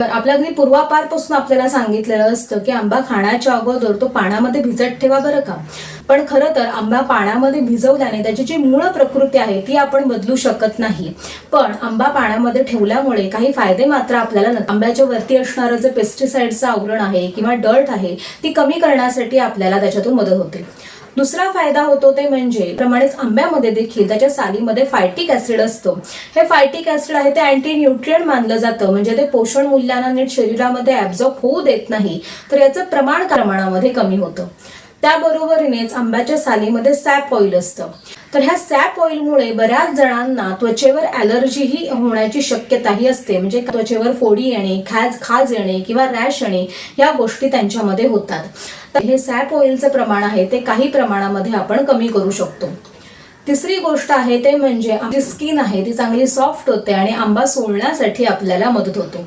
तर आपल्या अगदी पूर्वापारपासून आपल्याला सांगितलेलं असतं की आंबा खाण्याच्या अगोदर तो पाण्यामध्ये भिजत ठेवा बरं का? पण खरं तर आंबा पाण्यामध्ये भिजवल्याने त्याची जी मूळ प्रकृती आहे ती आपण बदलू शकत नाही. पण आंबा पाण्यामध्ये ठेवल्यामुळे काही फायदे मात्र आपल्याला आंब्याच्या वरती असणारं जे पेस्टिसाइडचं आवरण आहे किंवा डर्ट आहे ती कमी करण्यासाठी आपल्याला त्याच्यातून मदत होते. दुसरा फायदा होतो ते म्हणजे प्रमाणेच आंब्यामध्ये देखील त्याच्या सालीमध्ये फायटिक ऍसिड असतं. हे फायटिक ऍसिड आहे ते अँटी न्यूट्रियंट मानलं जातं. म्हणजे ते पोषण मूल्यांना नीट शरीरामध्ये ऍब्झॉर्ब होऊ देत नाही. तर याचं प्रमाण प्रमाणामध्ये कमी होतं. त्याबरोबरीनेच आंब्याच्या सालीमध्ये सॅप ऑइल असतं. तर ह्या सॅप ऑइलमुळे बऱ्याच जणांना त्वचेवर ॲलर्जीही होण्याची शक्यताही असते. म्हणजे त्वचेवर फोडी येणे खाज खाज येणे किंवा रॅश येणे या गोष्टी त्यांच्यामध्ये होतात. तर हे सॅप ऑइलचं प्रमाण आहे ते काही प्रमाणामध्ये आपण कमी करू शकतो. तिसरी गोष्ट आहे ते म्हणजे आपली स्किन आहे ती चांगली सॉफ्ट होते आणि आंबा सोलण्यासाठी आपल्याला मदत होते.